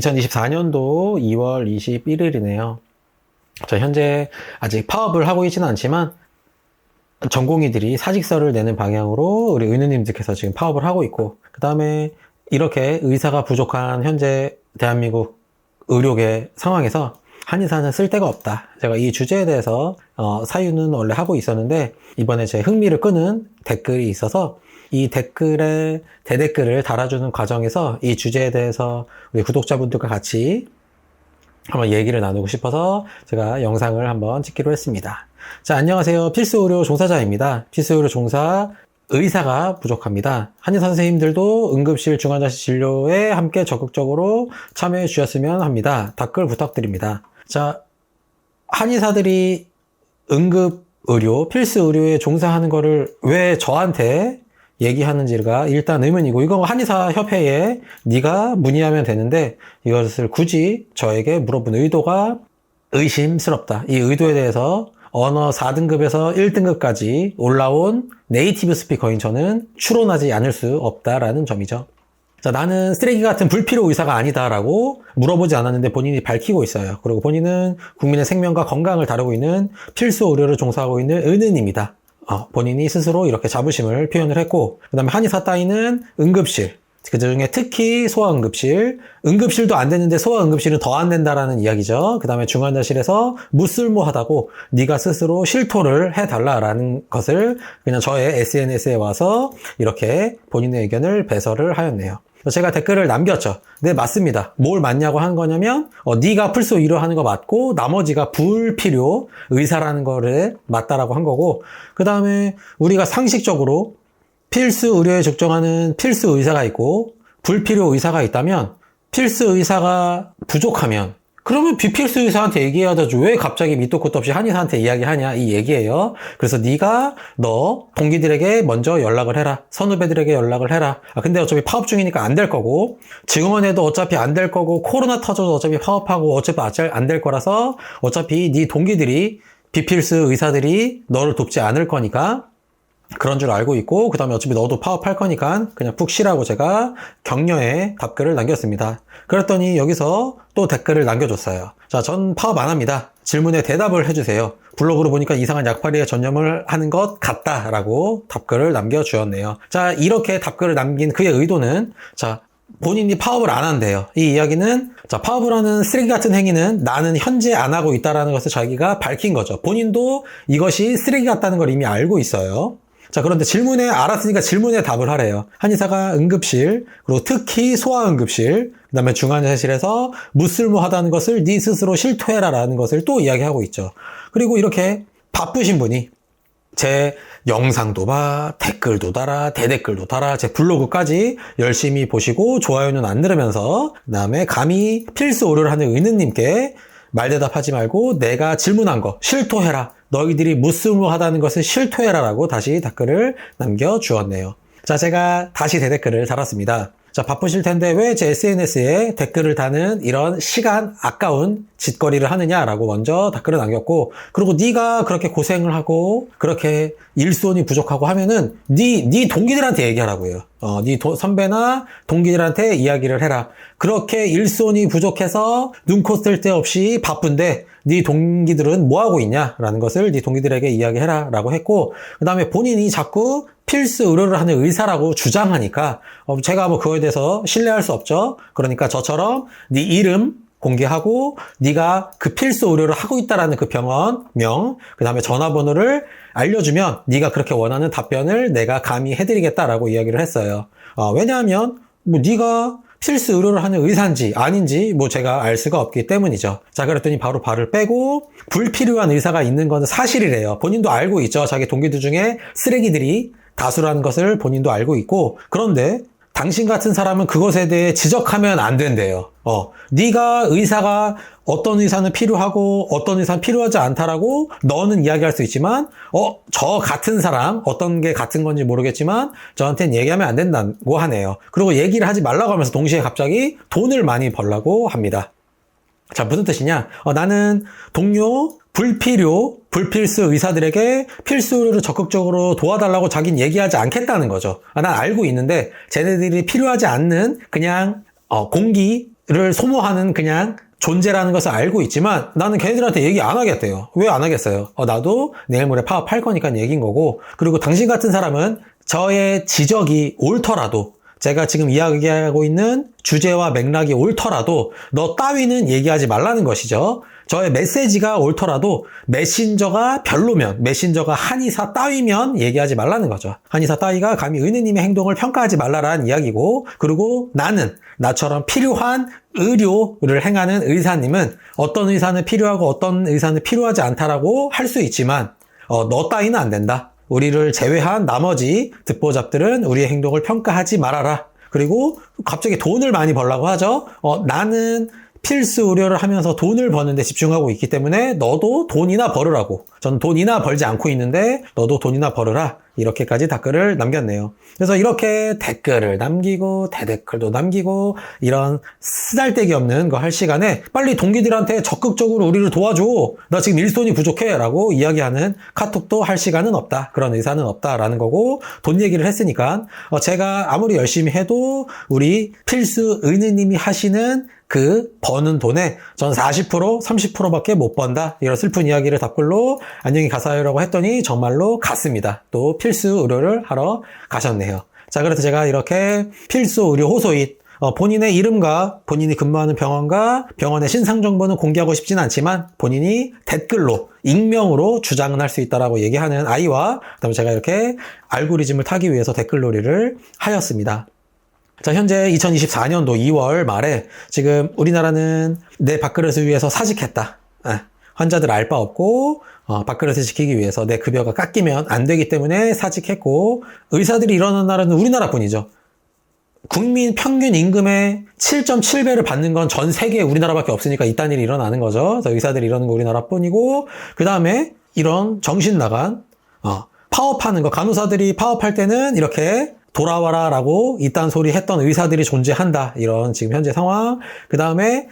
2024년도 2월 21일이네요. 저 현재 아직 파업을 하고 있지는 않지만 전공의들이 사직서를 내는 방향으로 우리 의원님들께서 지금 파업을 하고 있고 그 다음에 이렇게 의사가 부족한 현재 대한민국 의료계 상황에서 한의사는 쓸 데가 없다. 제가 이 주제에 대해서 어, 사유는 원래 하고 있었는데 이번에 제 흥미를 끄는 댓글이 있어서 이 댓글에 대댓글을 달아주는 과정에서 이 주제에 대해서 우리 구독자분들과 같이 한번 얘기를 나누고 싶어서 제가 영상을 한번 찍기로 했습니다. 자, 안녕하세요. 필수 의료 종사자입니다. 필수 의료 종사 의사가 부족합니다. 한의사 선생님들도 응급실 중환자실 진료에 함께 적극적으로 참여해 주셨으면 합니다. 댓글 부탁드립니다. 자, 한의사들이 응급 의료, 필수 의료에 종사하는 거를 왜 저한테 얘기하는지가 일단 의문이고 이거 한의사 협회에 네가 문의하면 되는데 이것을 굳이 저에게 물어본 의도가 의심스럽다. 이 의도에 대해서 언어 4등급에서 1등급까지 올라온 네이티브 스피커인 저는 추론하지 않을 수 없다라는 점이죠. 자, 나는 쓰레기 같은 불필요 의사가 아니다라고 물어보지 않았는데 본인이 밝히고 있어요. 그리고 본인은 국민의 생명과 건강을 다루고 있는 필수 의료를 종사하고 있는 은은입니다. 어, 본인이 스스로 이렇게 자부심을 표현을 했고, 그 다음에 한의사 따위는 응급실, 그 중에 특히 소아응급실, 응급실도 안 되는데 소아응급실은 더 안 된다라는 이야기죠. 그 다음에 중환자실에서 무쓸모하다고 네가 스스로 실토를 해달라라는 것을 그냥 저의 SNS에 와서 이렇게 본인의 의견을 배설을 하였네요. 제가 댓글을 남겼죠. 네, 맞습니다. 뭘 맞냐고 한 거냐면, 어, 네가 풀수 의료 하는 거 맞고, 나머지가 불필요 의사라는 거를 맞다라고 한 거고, 그 다음에 우리가 상식적으로 필수 의료에 적정하는 필수 의사가 있고, 불필요 의사가 있다면, 필수 의사가 부족하면, 그러면 비필수 의사한테 얘기해야 되죠. 왜 갑자기 밑도 끝도 없이 한의사한테 이야기하냐 이 얘기예요. 그래서 네가 너 동기들에게 먼저 연락을 해라. 선후배들에게 연락을 해라. 아 근데 어차피 파업 중이니까 안 될 거고 증원해도 어차피 안 될 거고 코로나 터져도 어차피 파업하고 어차피 안 될 거라서 어차피 네 동기들이 비필수 의사들이 너를 돕지 않을 거니까 그런 줄 알고 있고 그 다음에 어차피 너도 파업할 거니까 그냥 푹 쉬라고 제가 격려의 답글을 남겼습니다. 그랬더니 여기서 또 댓글을 남겨줬어요. 자, 전 파업 안 합니다. 질문에 대답을 해주세요. 블로그로 보니까 이상한 약팔이에 전념을 하는 것 같다라고 답글을 남겨주었네요. 자, 이렇게 답글을 남긴 그의 의도는 자, 본인이 파업을 안 한대요. 이 이야기는 자 파업을 하는 쓰레기 같은 행위는 나는 현재 안 하고 있다라는 것을 자기가 밝힌 거죠. 본인도 이것이 쓰레기 같다는 걸 이미 알고 있어요. 자, 그런데 질문에 알았으니까 질문에 답을 하래요. 한의사가 응급실, 그리고 특히 소아응급실, 그 다음에 중환자실에서 무쓸모하다는 것을 네 스스로 실토해라라는 것을 또 이야기하고 있죠. 그리고 이렇게 바쁘신 분이 제 영상도 봐, 댓글도 달아, 대댓글도 달아, 제 블로그까지 열심히 보시고 좋아요는 안 누르면서 그 다음에 감히 필수 오류를 하는 의느님께 말대답하지 말고 내가 질문한 거 실토해라. 너희들이 무스무하다는 것을 실토해라라고 다시 댓글을 남겨주었네요. 자, 제가 다시 대댓글을 달았습니다. 자, 바쁘실 텐데 왜 제 SNS에 댓글을 다는 이런 시간 아까운 짓거리를 하느냐라고 먼저 댓글을 남겼고 그리고 네가 그렇게 고생을 하고 그렇게 일손이 부족하고 하면은 네, 네 동기들한테 얘기하라고요. 어, 네 도, 선배나 동기들한테 이야기를 해라. 그렇게 일손이 부족해서 눈코 쓸 데 없이 바쁜데 네 동기들은 뭐 하고 있냐라는 것을 네 동기들에게 이야기해라라고 했고 그 다음에 본인이 자꾸 필수 의료를 하는 의사라고 주장하니까 어, 제가 뭐 그거에 대해서 신뢰할 수 없죠. 그러니까 저처럼 네 이름 공개하고 네가 그 필수 의료를 하고 있다라는 그 병원명 그다음에 전화번호를 알려주면 네가 그렇게 원하는 답변을 내가 감히 해드리겠다라고 이야기를 했어요. 어, 왜냐하면 뭐 네가 필수 의료를 하는 의사인지 아닌지 뭐 제가 알 수가 없기 때문이죠. 자 그랬더니 바로 발을 빼고 불필요한 의사가 있는 것은 사실이래요. 본인도 알고 있죠. 자기 동기들 중에 쓰레기들이 다수라는 것을 본인도 알고 있고 그런데 당신 같은 사람은 그것에 대해 지적하면 안 된대요. 어, 네가 의사가 어떤 의사는 필요하고 어떤 의사는 필요하지 않다라고 너는 이야기할 수 있지만 어, 저 같은 사람 어떤 게 같은 건지 모르겠지만 저한테는 얘기하면 안 된다고 하네요. 그리고 얘기를 하지 말라고 하면서 동시에 갑자기 돈을 많이 벌라고 합니다. 자, 무슨 뜻이냐? 어, 나는 동료 불필요, 불필수 의사들에게 필수 의료를 적극적으로 도와달라고 자기는 얘기하지 않겠다는 거죠. 아, 난 알고 있는데 쟤네들이 필요하지 않는 그냥 어, 공기 를 소모하는 그냥 존재라는 것을 알고 있지만 나는 걔네들한테 얘기 안 하겠대요. 왜 안 하겠어요? 어, 나도 내일 모레 파업할 거니까 얘기인 거고 그리고 당신 같은 사람은 저의 지적이 옳더라도 제가 지금 이야기하고 있는 주제와 맥락이 옳더라도 너 따위는 얘기하지 말라는 것이죠. 저의 메시지가 옳더라도 메신저가 별로면 메신저가 한의사 따위면 얘기하지 말라는 거죠. 한의사 따위가 감히 은혜님의 행동을 평가하지 말라라는 이야기고 그리고 나는 나처럼 필요한 의료를 행하는 의사님은 어떤 의사는 필요하고 어떤 의사는 필요하지 않다라고 할 수 있지만 어, 너 따위는 안 된다. 우리를 제외한 나머지 듣보잡들은 우리의 행동을 평가하지 말아라. 그리고 갑자기 돈을 많이 벌라고 하죠. 어, 나는 필수 의료를 하면서 돈을 버는데 집중하고 있기 때문에 너도 돈이나 벌으라고. 저는 돈이나 벌지 않고 있는데 너도 돈이나 벌으라. 이렇게까지 댓글을 남겼네요. 그래서 이렇게 댓글을 남기고 대댓글도 남기고 이런 쓰잘데기 없는 거 할 시간에 빨리 동기들한테 적극적으로 우리를 도와줘. 나 지금 일손이 부족해. 라고 이야기하는 카톡도 할 시간은 없다. 그런 의사는 없다라는 거고 돈 얘기를 했으니까 어, 제가 아무리 열심히 해도 우리 필수 은혜님이 하시는 그 버는 돈에 전 40%, 30%밖에 못 번다. 이런 슬픈 이야기를 답글로 안녕히 가사요라고 했더니 정말로 갔습니다. 또 필수 의료를 하러 가셨네요. 자, 그래서 제가 이렇게 필수 의료 호소인 어, 본인의 이름과 본인이 근무하는 병원과 병원의 신상 정보는 공개하고 싶진 않지만 본인이 댓글로 익명으로 주장은 할 수 있다라고 얘기하는 아이와 그다음에 제가 이렇게 알고리즘을 타기 위해서 댓글놀이를 하였습니다. 자, 현재 2024년도 2월 말에 지금 우리나라는 내 밥그릇을 위해서 사직했다. 아, 환자들 알 바 없고 어, 밥그릇을 지키기 위해서 내 급여가 깎이면 안 되기 때문에 사직했고 의사들이 일어난 나라는 우리나라뿐이죠. 국민 평균 임금의 7.7배를 받는 건 전 세계 우리나라밖에 없으니까 이딴 일이 일어나는 거죠. 그래서 의사들이 이러는 거 우리나라뿐이고 그 다음에 이런 정신 나간 어, 파업하는 거 간호사들이 파업할 때는 이렇게 돌아와라 라고 이딴 소리 했던 의사들이 존재한다. 이런 지금 현재 상황. 그 다음에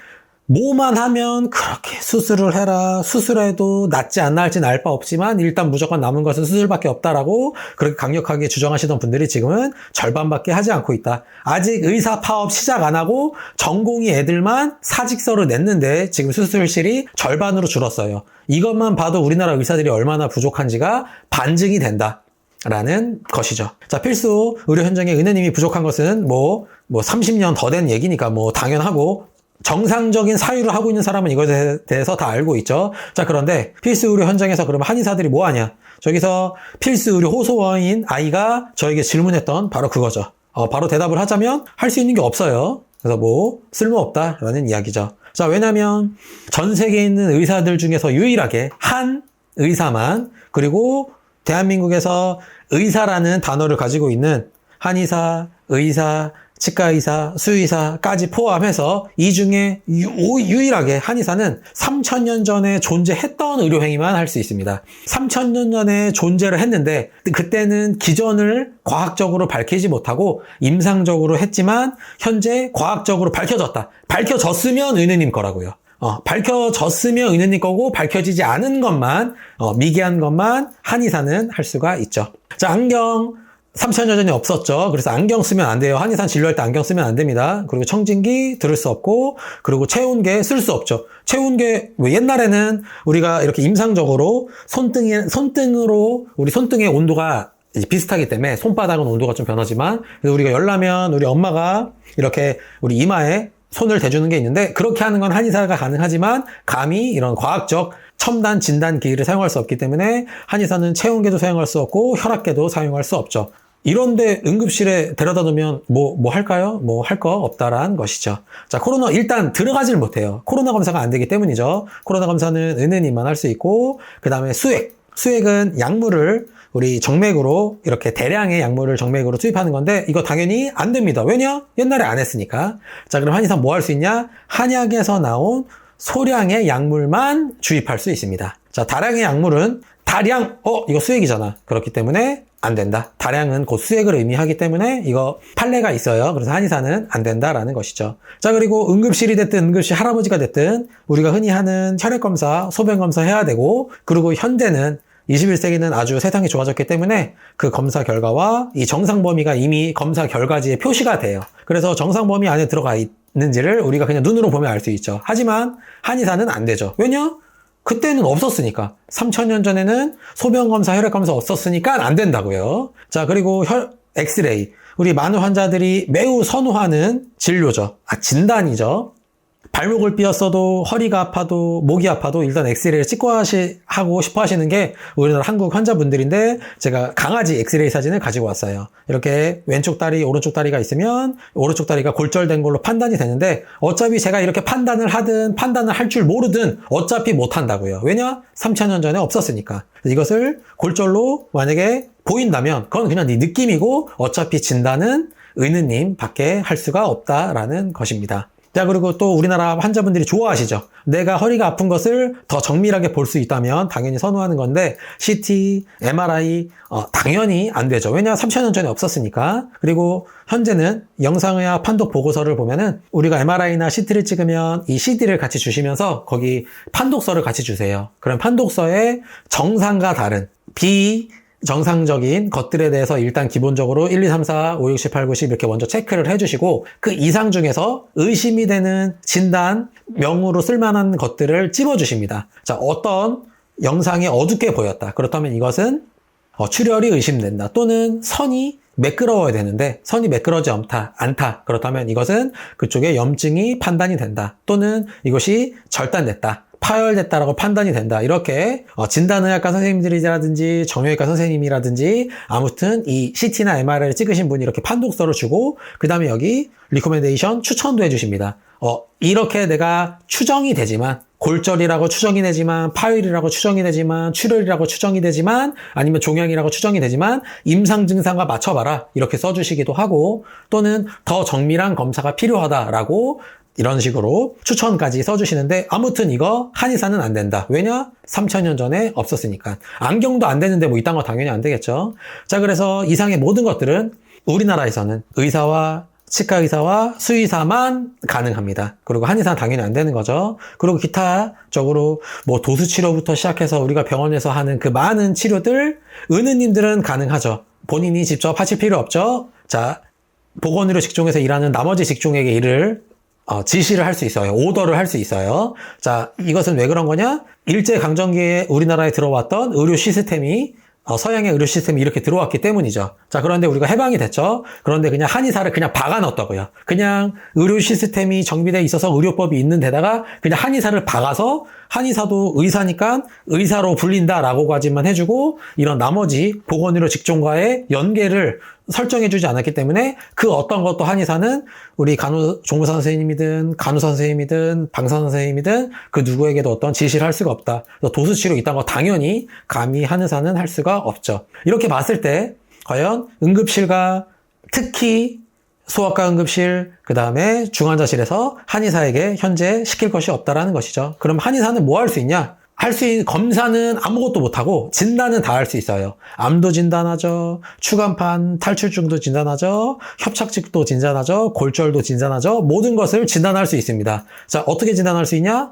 뭐만 하면 그렇게 수술을 해라. 수술해도 낫지 안 나을지는 알 바 없지만 일단 무조건 남은 것은 수술밖에 없다라고 그렇게 강력하게 주장하시던 분들이 지금은 절반밖에 하지 않고 있다. 아직 의사 파업 시작 안 하고 전공의 애들만 사직서를 냈는데 지금 수술실이 절반으로 줄었어요. 이것만 봐도 우리나라 의사들이 얼마나 부족한지가 반증이 된다. 라는 것이죠. 자, 필수 의료 현장에 은혜님이 부족한 것은 뭐, 뭐 30년 더 된 얘기니까 뭐 당연하고 정상적인 사유를 하고 있는 사람은 이것에 대해서 다 알고 있죠. 자, 그런데 필수 의료 현장에서 그러면 한의사들이 뭐 하냐? 저기서 필수 의료 호소원인 아이가 저에게 질문했던 바로 그거죠. 어, 바로 대답을 하자면 할 수 있는 게 없어요. 그래서 뭐 쓸모없다라는 이야기죠. 자, 왜냐면 전 세계에 있는 의사들 중에서 유일하게 한 의사만 그리고 대한민국에서 의사라는 단어를 가지고 있는 한의사, 의사, 치과의사, 수의사까지 포함해서 이 중에 유, 일하게 한의사는 3천년 전에 존재했던 의료행위만 할 수 있습니다. 3천년 전에 존재를 했는데 그때는 기전을 과학적으로 밝히지 못하고 임상적으로 했지만 현재 과학적으로 밝혀졌다. 밝혀졌으면 은혜님 거라고요. 어, 밝혀졌으면 은혜님 거고 밝혀지지 않은 것만 어, 미개한 것만 한의사는 할 수가 있죠. 자 안경 3천여 전에 없었죠. 그래서 안경 쓰면 안 돼요. 한의사 진료할 때 안경 쓰면 안 됩니다. 그리고 청진기 들을 수 없고, 그리고 체온계 쓸 수 없죠. 체온계, 왜 옛날에는 우리가 이렇게 임상적으로 손등에, 손등으로, 우리 손등의 온도가 비슷하기 때문에 손바닥은 온도가 좀 변하지만, 우리가 열나면 우리 엄마가 이렇게 우리 이마에 손을 대주는 게 있는데 그렇게 하는 건 한의사가 가능하지만 감히 이런 과학적 첨단 진단 기기를 사용할 수 없기 때문에 한의사는 체온계도 사용할 수 없고 혈압계도 사용할 수 없죠. 이런데 응급실에 데려다 놓으면 뭐, 뭐 할까요? 뭐 할 거 없다라는 것이죠. 자, 코로나 일단 들어가질 못해요. 코로나 검사가 안 되기 때문이죠. 코로나 검사는 은은이만 할 수 있고, 그 다음에 수액. 수액은 약물을 우리 정맥으로 이렇게 대량의 약물을 정맥으로 투입하는 건데 이거 당연히 안 됩니다. 왜냐? 옛날에 안 했으니까. 자, 그럼 한의사 뭐 할 수 있냐? 한약에서 나온 소량의 약물만 주입할 수 있습니다. 자, 다량의 약물은 다량, 어, 이거 수액이잖아. 그렇기 때문에 안 된다. 다량은 곧 수액을 의미하기 때문에 이거 판례가 있어요. 그래서 한의사는 안 된다라는 것이죠. 자, 그리고 응급실이 됐든 응급실 할아버지가 됐든 우리가 흔히 하는 혈액검사, 소변검사 해야 되고 그리고 현재는 21세기는 아주 세상이 좋아졌기 때문에 그 검사 결과와 이 정상 범위가 이미 검사 결과지에 표시가 돼요. 그래서 정상 범위 안에 들어가 있, 있는지를 우리가 그냥 눈으로 보면 알 수 있죠. 하지만 한의사는 안 되죠. 왜냐? 그때는 없었으니까. 3000년 전에는 소변 검사, 혈액 검사 없었으니까 안 된다고요. 자, 그리고 혈, 엑스레이. 우리 많은 환자들이 매우 선호하는 진료죠. 아, 진단이죠. 발목을 삐었어도 허리가 아파도 목이 아파도 일단 엑스레이를 찍고 하시, 하고 싶어 하시는 게 우리나라 한국 환자분들인데 제가 강아지 엑스레이 사진을 가지고 왔어요. 이렇게 왼쪽 다리, 오른쪽 다리가 있으면 오른쪽 다리가 골절된 걸로 판단이 되는데 어차피 제가 이렇게 판단을 하든 판단을 할 줄 모르든 어차피 못 한다고요. 왜냐? 3천년 전에 없었으니까. 이것을 골절로 만약에 보인다면 그건 그냥 네 느낌이고 어차피 진단은 의느님 밖에 할 수가 없다라는 것입니다. 자, 그리고 또 우리나라 환자분들이 좋아하시죠. 내가 허리가 아픈 것을 더 정밀하게 볼 수 있다면 당연히 선호하는 건데, CT, MRI, 어, 당연히 안 되죠. 왜냐, 3천년 전에 없었으니까. 그리고 현재는 영상의학 판독 보고서를 보면은 우리가 MRI나 CT를 찍으면 이 CD를 같이 주시면서 거기 판독서를 같이 주세요. 그럼 판독서에 정상과 다른 비 정상적인 것들에 대해서 일단 기본적으로 1, 2, 3, 4, 5, 6, 7, 8, 9, 10 이렇게 먼저 체크를 해주시고 그 이상 중에서 의심이 되는 진단, 명으로 쓸만한 것들을 찝어주십니다. 자, 어떤 영상이 어둡게 보였다. 그렇다면 이것은 어, 출혈이 의심된다. 또는 선이 매끄러워야 되는데 선이 매끄러지 않다, 않다. 그렇다면 이것은 그쪽에 염증이 판단이 된다. 또는 이것이 절단됐다. 파열됐다라고 판단이 된다. 이렇게 어, 진단의학과 선생님들이라든지 정형외과 선생님이라든지 아무튼 이 CT나 MRI를 찍으신 분이 이렇게 판독서를 주고 그 다음에 여기 리코멘데이션 추천도 해주십니다. 어, 이렇게 내가 추정이 되지만 골절이라고 추정이 되지만 파열이라고 추정이 되지만 출혈이라고 추정이 되지만 아니면 종양이라고 추정이 되지만 임상 증상과 맞춰봐라 이렇게 써주시기도 하고 또는 더 정밀한 검사가 필요하다라고 이런 식으로 추천까지 써주시는데 아무튼 이거 한의사는 안 된다. 왜냐? 3천년 전에 없었으니까. 안경도 안 되는데 뭐 이딴 거 당연히 안 되겠죠. 자 그래서 이상의 모든 것들은 우리나라에서는 의사와 치과 의사와 수의사만 가능합니다. 그리고 한의사는 당연히 안 되는 거죠. 그리고 기타적으로 뭐 도수 치료부터 시작해서 우리가 병원에서 하는 그 많은 치료들 은은님들은 가능하죠. 본인이 직접 하실 필요 없죠. 자 보건의료 직종에서 일하는 나머지 직종에게 일을 어, 지시를 할 수 있어요. 오더를 할 수 있어요. 자, 이것은 왜 그런 거냐? 일제 강점기에 우리나라에 들어왔던 의료 시스템이 어, 서양의 의료 시스템이 이렇게 들어왔기 때문이죠. 자, 그런데 우리가 해방이 됐죠. 그런데 그냥 한의사를 그냥 박아 넣었다고요. 그냥 의료 시스템이 정비돼 있어서 의료법이 있는 데다가 그냥 한의사를 박아서 한의사도 의사니까 의사로 불린다라고 까지만 해주고 이런 나머지 보건의료 직종과의 연계를 설정해주지 않았기 때문에 그 어떤 것도 한의사는 우리 간호 종무사 선생님이든 간호사 선생님이든 방사 선생님이든 그 누구에게도 어떤 지시를 할 수가 없다. 도수치료 있다는 거 당연히 감히 한의사는 할 수가 없죠. 이렇게 봤을 때 과연 응급실과 특히 소아과 응급실, 그 다음에 중환자실에서 한의사에게 현재 시킬 것이 없다라는 것이죠. 그럼 한의사는 뭐 할 수 있냐? 할 수 있는 검사는 아무것도 못하고 진단은 다 할 수 있어요. 암도 진단하죠. 추간판 탈출증도 진단하죠. 협착증도 진단하죠. 골절도 진단하죠. 모든 것을 진단할 수 있습니다. 자, 어떻게 진단할 수 있냐?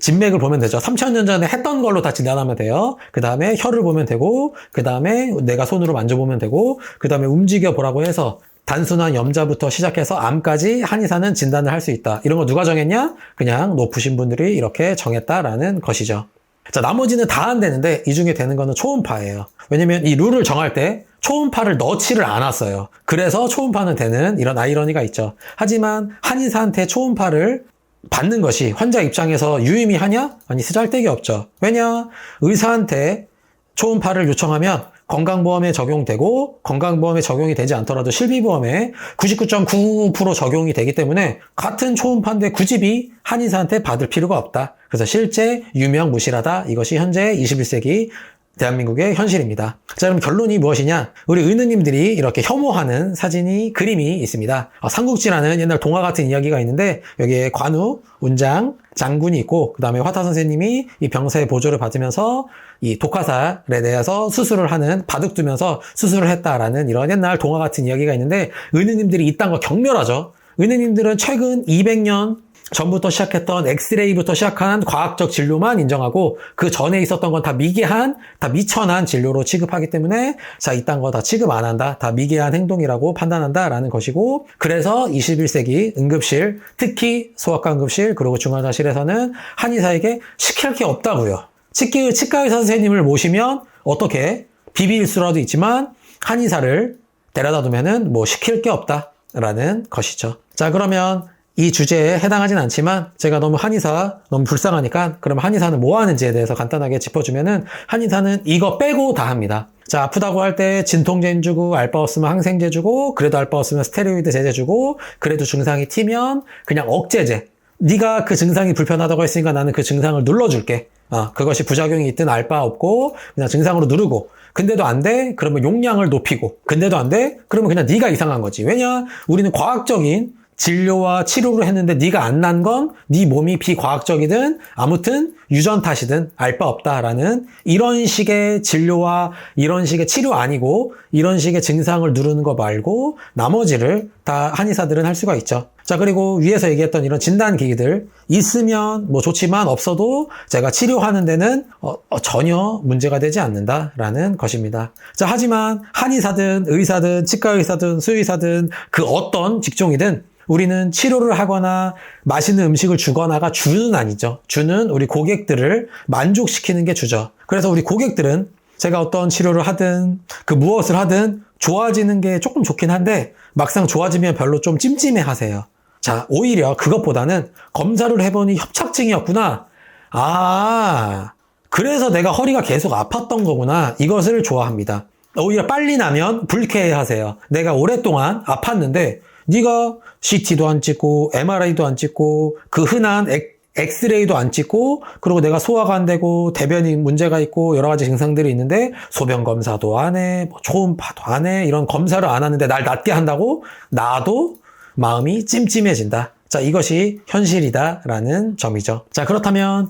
진맥을 보면 되죠. 3천년 전에 했던 걸로 다 진단하면 돼요. 그 다음에 혀를 보면 되고, 그 다음에 내가 손으로 만져보면 되고, 그 다음에 움직여 보라고 해서 단순한 염자부터 시작해서 암까지 한의사는 진단을 할 수 있다. 이런 거 누가 정했냐? 그냥 높으신 분들이 이렇게 정했다라는 것이죠. 자, 나머지는 다 안 되는데 이 중에 되는 거는 초음파예요. 왜냐면 이 룰을 정할 때 초음파를 넣지를 않았어요. 그래서 초음파는 되는 이런 아이러니가 있죠. 하지만 한의사한테 초음파를 받는 것이 환자 입장에서 유의미하냐? 아니, 쓰잘데기 없죠. 왜냐? 의사한테 초음파를 요청하면 건강보험에 적용되고 건강보험에 적용이 되지 않더라도 실비보험에 99.99% 적용이 되기 때문에 같은 초음파인데 굳이 한의사한테 받을 필요가 없다. 그래서 실제 유명 무실하다. 이것이 현재 21세기 대한민국의 현실입니다. 자, 그럼 결론이 무엇이냐? 우리 의느님들이 이렇게 혐오하는 사진이, 그림이 있습니다. 어, 삼국지라는 옛날 동화 같은 이야기가 있는데, 여기에 관우, 운장, 장군이 있고, 그 다음에 화타 선생님이 이 병사의 보조를 받으면서 이 독화살에 대해서 수술을 하는, 바둑 두면서 수술을 했다라는 이런 옛날 동화 같은 이야기가 있는데, 의느님들이 이딴 거 경멸하죠. 은혜님들은 최근 200년 전부터 시작했던 엑스레이부터 시작한 과학적 진료만 인정하고 그 전에 있었던 건 다 미개한, 다 미천한 진료로 취급하기 때문에 자, 이딴 거 다 취급 안 한다. 다 미개한 행동이라고 판단한다라는 것이고 그래서 21세기 응급실, 특히 소아과 응급실 그리고 중환자실에서는 한의사에게 시킬 게 없다고요. 치과, 치과 의사 선생님을 모시면 어떻게 비비일 수라도 있지만 한의사를 데려다 두면은 뭐 시킬 게 없다라는 것이죠. 자, 그러면 이 주제에 해당하진 않지만 제가 너무 한의사 너무 불쌍하니까 그럼 한의사는 뭐 하는지에 대해서 간단하게 짚어주면은 한의사는 이거 빼고 다 합니다. 자 아프다고 할 때 진통제 주고 알바 없으면 항생제 주고 그래도 알바 없으면 스테로이드 제제 주고 그래도 증상이 튀면 그냥 억제제 네가 그 증상이 불편하다고 했으니까 나는 그 증상을 눌러줄게 아, 그것이 부작용이 있든 알바 없고 그냥 증상으로 누르고 근데도 안 돼? 그러면 용량을 높이고 근데도 안 돼? 그러면 그냥 네가 이상한 거지 왜냐? 우리는 과학적인 진료와 치료를 했는데 네가 안 난 건 네 몸이 비과학적이든 아무튼 유전 탓이든 알 바 없다라는 이런 식의 진료와 이런 식의 치료 아니고 이런 식의 증상을 누르는 거 말고 나머지를 다 한의사들은 할 수가 있죠. 자 그리고 위에서 얘기했던 이런 진단 기기들 있으면 뭐 좋지만 없어도 제가 치료하는 데는 어, 어, 전혀 문제가 되지 않는다라는 것입니다. 자 하지만 한의사든 의사든 치과 의사든 수의사든 그 어떤 직종이든 우리는 치료를 하거나 맛있는 음식을 주거나가 주는 아니죠. 주는 우리 고객들을 만족시키는 게 주죠. 그래서 우리 고객들은 제가 어떤 치료를 하든 그 무엇을 하든 좋아지는 게 조금 좋긴 한데 막상 좋아지면 별로 좀 찜찜해 하세요. 자, 오히려 그것보다는 검사를 해보니 협착증이었구나. 아, 그래서 내가 허리가 계속 아팠던 거구나. 이것을 좋아합니다. 오히려 빨리 나면 불쾌해 하세요. 내가 오랫동안 아팠는데 네가 CT도 안 찍고 MRI도 안 찍고 그 흔한 엑, 엑스레이도 안 찍고 그리고 내가 소화가 안 되고 대변이 문제가 있고 여러 가지 증상들이 있는데 소변 검사도 안 해, 뭐 초음파도 안 해, 이런 검사를 안 하는데 날 낫게 한다고 나도 마음이 찜찜해진다. 자, 이것이 현실이다라는 점이죠. 자, 그렇다면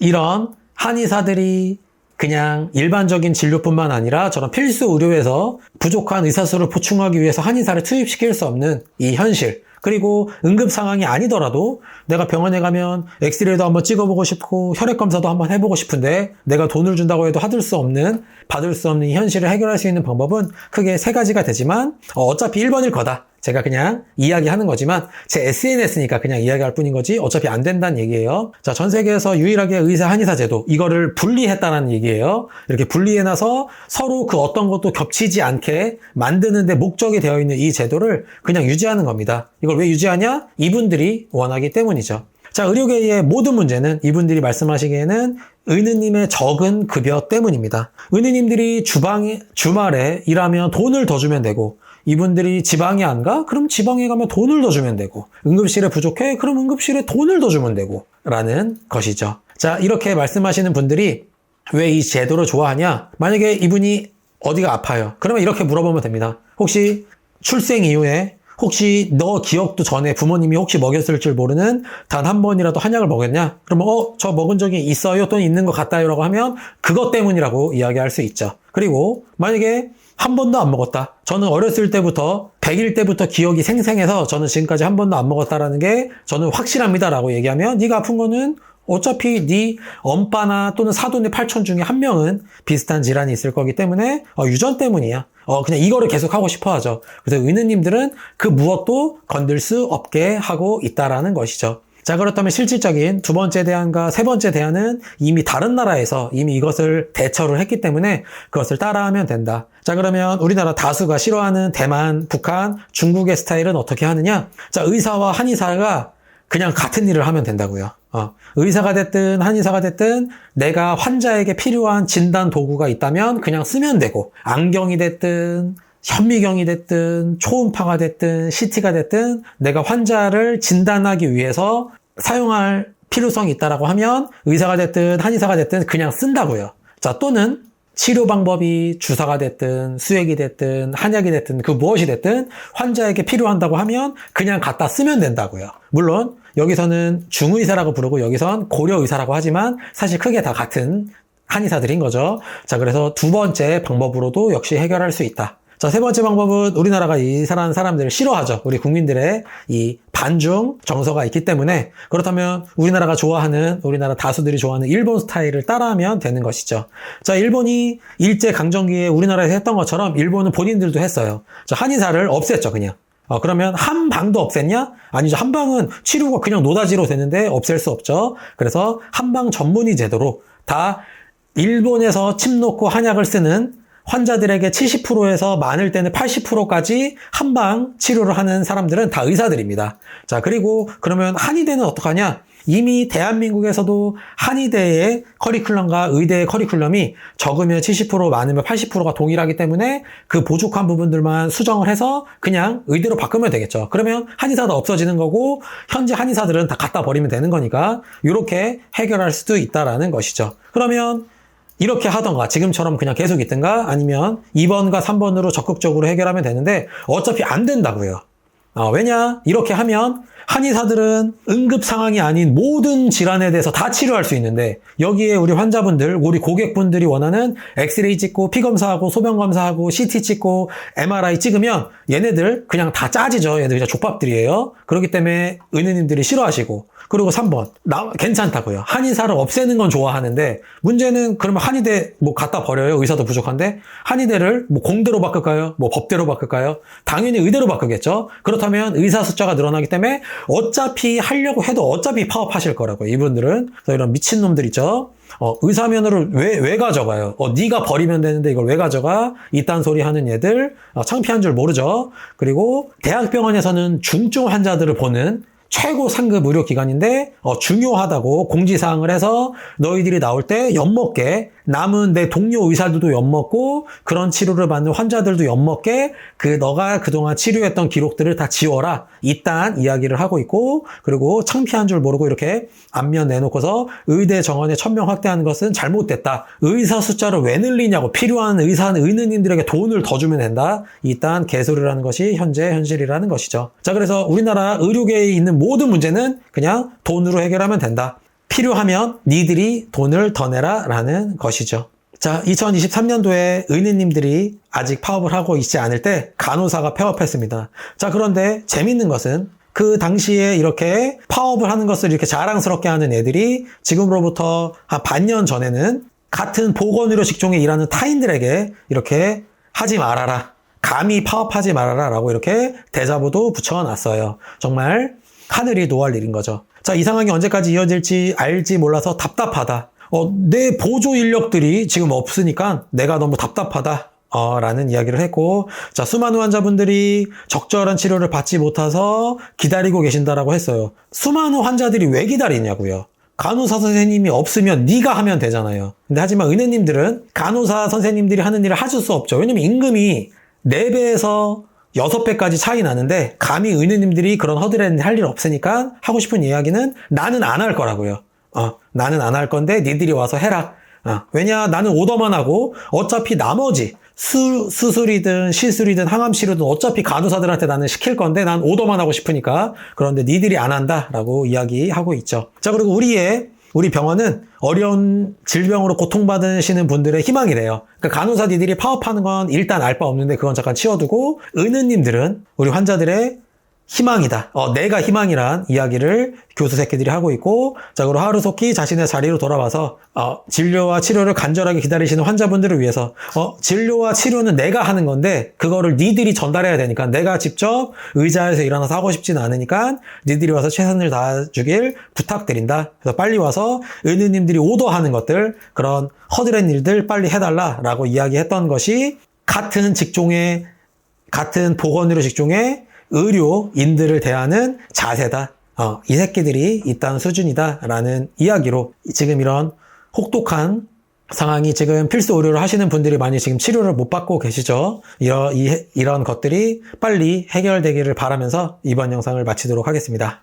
이런 한의사들이 그냥 일반적인 진료뿐만 아니라 저런 필수 의료에서 부족한 의사수를 보충하기 위해서 한의사를 투입시킬 수 없는 이 현실. 그리고 응급 상황이 아니더라도 내가 병원에 가면 엑스레이도 한번 찍어보고 싶고 혈액 검사도 한번 해보고 싶은데 내가 돈을 준다고 해도 받을 수 없는 받을 수 없는 이 현실을 해결할 수 있는 방법은 크게 세 가지가 되지만 어, 어차피 1번일 거다. 제가 그냥 이야기하는 거지만 제 SNS니까 그냥 이야기할 뿐인 거지 어차피 안 된다는 얘기예요. 자, 전 세계에서 유일하게 의사 한의사 제도 이거를 분리했다는 얘기예요. 이렇게 분리해놔서 서로 그 어떤 것도 겹치지 않게 만드는데 목적이 되어 있는 이 제도를 그냥 유지하는 겁니다. 이걸 왜 유지하냐? 이분들이 원하기 때문이죠. 자, 의료계의 모든 문제는 이분들이 말씀하시기에는 의느님의 적은 급여 때문입니다. 의느님들이 주방에, 주말에 일하면 돈을 더 주면 되고, 이분들이 지방에 안 가? 그럼 지방에 가면 돈을 더 주면 되고, 응급실에 부족해? 그럼 응급실에 돈을 더 주면 되고, 라는 것이죠. 자, 이렇게 말씀하시는 분들이 왜 이 제도를 좋아하냐? 만약에 이분이 어디가 아파요. 그러면 이렇게 물어보면 됩니다. 혹시 출생 이후에 혹시 너 기억도 전에 부모님이 혹시 먹였을 줄 모르는 단 한 번이라도 한약을 먹였냐? 그러면 어, 저 먹은 적이 있어요 또는 있는 것 같아요라고 하면 그것 때문이라고 이야기할 수 있죠. 그리고 만약에 한 번도 안 먹었다. 저는 어렸을 때부터 100일 때부터 기억이 생생해서 저는 지금까지 한 번도 안 먹었다라는 게 저는 확실합니다라고 얘기하면 네가 아픈 거는 어차피 네 엄빠나 또는 사돈의 팔촌 중에 한 명은 비슷한 질환이 있을 거기 때문에 어, 유전 때문이야. 어, 그냥 이거를 계속 하고 싶어 하죠. 그래서 의느님들은 그 무엇도 건들 수 없게 하고 있다라는 것이죠. 자, 그렇다면 실질적인 두 번째 대안과 세 번째 대안은 이미 다른 나라에서 이미 이것을 대처를 했기 때문에 그것을 따라하면 된다. 자, 그러면 우리나라 다수가 싫어하는 대만, 북한, 중국의 스타일은 어떻게 하느냐? 자, 의사와 한의사가 그냥 같은 일을 하면 된다고요. 어, 의사가 됐든 한의사가 됐든 내가 환자에게 필요한 진단 도구가 있다면 그냥 쓰면 되고 안경이 됐든 현미경이 됐든 초음파가 됐든 CT가 됐든 내가 환자를 진단하기 위해서 사용할 필요성이 있다라고 하면 의사가 됐든 한의사가 됐든 그냥 쓴다고요. 자 또는 치료 방법이 주사가 됐든 수액이 됐든 한약이 됐든 그 무엇이 됐든 환자에게 필요한다고 하면 그냥 갖다 쓰면 된다고요. 물론 여기서는 중의사라고 부르고 여기선 고려의사라고 하지만 사실 크게 다 같은 한의사들인 거죠. 자, 그래서 두 번째 방법으로도 역시 해결할 수 있다. 자, 세 번째 방법은 우리나라가 이사람 사람들을 싫어하죠. 우리 국민들의 이 반중 정서가 있기 때문에 그렇다면 우리나라가 좋아하는 우리나라 다수들이 좋아하는 일본 스타일을 따라하면 되는 것이죠. 자, 일본이 일제 강점기에 우리나라에서 했던 것처럼 일본은 본인들도 했어요. 자, 한의사를 없앴죠, 그냥. 어, 그러면 한 방도 없앴냐? 아니죠. 한 방은 치료가 그냥 노다지로 되는데 없앨 수 없죠. 그래서 한방 전문의 제도로 다 일본에서 침 놓고 한약을 쓰는 환자들에게 70%에서 많을 때는 80%까지 한방 치료를 하는 사람들은 다 의사들입니다. 자, 그리고 그러면 한의대는 어떡하냐? 이미 대한민국에서도 한의대의 커리큘럼과 의대의 커리큘럼이 적으면 70% 많으면 80%가 동일하기 때문에 그 부족한 부분들만 수정을 해서 그냥 의대로 바꾸면 되겠죠. 그러면 한의사도 없어지는 거고 현재 한의사들은 다 갖다 버리면 되는 거니까 이렇게 해결할 수도 있다라는 것이죠. 그러면 이렇게 하던가 지금처럼 그냥 계속 있든가 아니면 2번과 3번으로 적극적으로 해결하면 되는데 어차피 안 된다고요. 어, 왜냐? 이렇게 하면 한의사들은 응급 상황이 아닌 모든 질환에 대해서 다 치료할 수 있는데 여기에 우리 환자분들, 우리 고객분들이 원하는 엑스레이 찍고 피 검사하고 소변 검사하고 CT 찍고 MRI 찍으면 얘네들 그냥 다 짜지죠. 얘네들 그냥 족밥들이에요. 그렇기 때문에 은혜님들이 싫어하시고 그리고 3번 나 괜찮다고요. 한의사를 없애는 건 좋아하는데 문제는 그러면 한의대 뭐 갖다 버려요. 의사도 부족한데 한의대를 뭐 공대로 바꿀까요? 뭐 법대로 바꿀까요? 당연히 의대로 바꾸겠죠. 그렇다면 의사 숫자가 늘어나기 때문에 어차피 하려고 해도 어차피 파업하실 거라고요. 이분들은 그래서 이런 미친 놈들 있죠. 어, 의사면허를 왜, 왜 가져가요? 어, 네가 버리면 되는데 이걸 왜 가져가? 이딴 소리 하는 얘들 어, 창피한 줄 모르죠. 그리고 대학병원에서는 중증 환자들을 보는 최고 상급 의료기관인데 어, 중요하다고 공지사항을 해서 너희들이 나올 때 엿먹게 남은 내 동료 의사들도 엿먹고 그런 치료를 받는 환자들도 엿먹게 그 너가 그동안 치료했던 기록들을 다 지워라. 이딴 이야기를 하고 있고 그리고 창피한 줄 모르고 이렇게 안면 내놓고서 의대 정원에 천명 확대하는 것은 잘못됐다. 의사 숫자를 왜 늘리냐고 필요한 의사 의느님들에게 돈을 더 주면 된다. 이딴 개소리를 하는 것이 현재 현실이라는 것이죠. 자 그래서 우리나라 의료계에 있는 모든 문제는 그냥 돈으로 해결하면 된다 필요하면 니들이 돈을 더 내라 라는 것이죠. 자, 2023년도에 의느님들이 아직 파업을 하고 있지 않을 때 간호사가 폐업했습니다. 자, 그런데 재밌는 것은 그 당시에 이렇게 파업을 하는 것을 이렇게 자랑스럽게 하는 애들이 지금으로부터 한 반년 전에는 같은 보건의료 직종에 일하는 타인들에게 이렇게 하지 말아라. 감히 파업하지 말아라. 라고 이렇게 대자보도 붙여놨어요. 정말 하늘이 노할 일인 거죠. 자, 이 상황이 언제까지 이어질지 알지 몰라서 답답하다. 어, 내 보조 인력들이 지금 없으니까 내가 너무 답답하다. 어, 라는 이야기를 했고, 자, 수많은 환자분들이 적절한 치료를 받지 못해서 기다리고 계신다라고 했어요. 수많은 환자들이 왜 기다리냐고요. 간호사 선생님이 없으면 네가 하면 되잖아요. 근데 하지만 은혜님들은 간호사 선생님들이 하는 일을 하실 수 없죠. 왜냐면 임금이 4배에서 여섯 배까지 차이 나는데 감히 의느님들이 그런 허드렛 할일 없으니까 하고 싶은 이야기는 나는 안 할 거라고요. 어, 나는 안 할 건데 니들이 와서 해라. 어, 왜냐 나는 오더만 하고 어차피 나머지 수, 수술이든 시술이든 항암 치료든 어차피 간호사들한테 나는 시킬 건데 난 오더만 하고 싶으니까 그런데 니들이 안 한다라고 이야기하고 있죠. 자 그리고 우리의 우리 병원은 어려운 질병으로 고통받으시는 분들의 희망이래요. 그러니까 간호사들이 파업하는 건 일단 알 바 없는데 그건 잠깐 치워두고 은은님들은 우리 환자들의 희망이다. 어, 내가 희망이란 이야기를 교수 새끼들이 하고 있고, 자, 그리고 하루속히 자신의 자리로 돌아와서, 어, 진료와 치료를 간절하게 기다리시는 환자분들을 위해서, 어, 진료와 치료는 내가 하는 건데, 그거를 니들이 전달해야 되니까, 내가 직접 의자에서 일어나서 하고 싶지는 않으니까, 니들이 와서 최선을 다해주길 부탁드린다. 그래서 빨리 와서 은우님들이 오더하는 것들, 그런 허드렛 일들 빨리 해달라라고 이야기했던 것이, 같은 직종의, 같은 보건의료 직종의 의료인들을 대하는 자세다. 어, 이 새끼들이 있다는 수준이다라는 이야기로 지금 이런 혹독한 상황이 지금 필수 의료를 하시는 분들이 많이 지금 치료를 못 받고 계시죠. 이런, 이, 이런 것들이 빨리 해결되기를 바라면서 이번 영상을 마치도록 하겠습니다.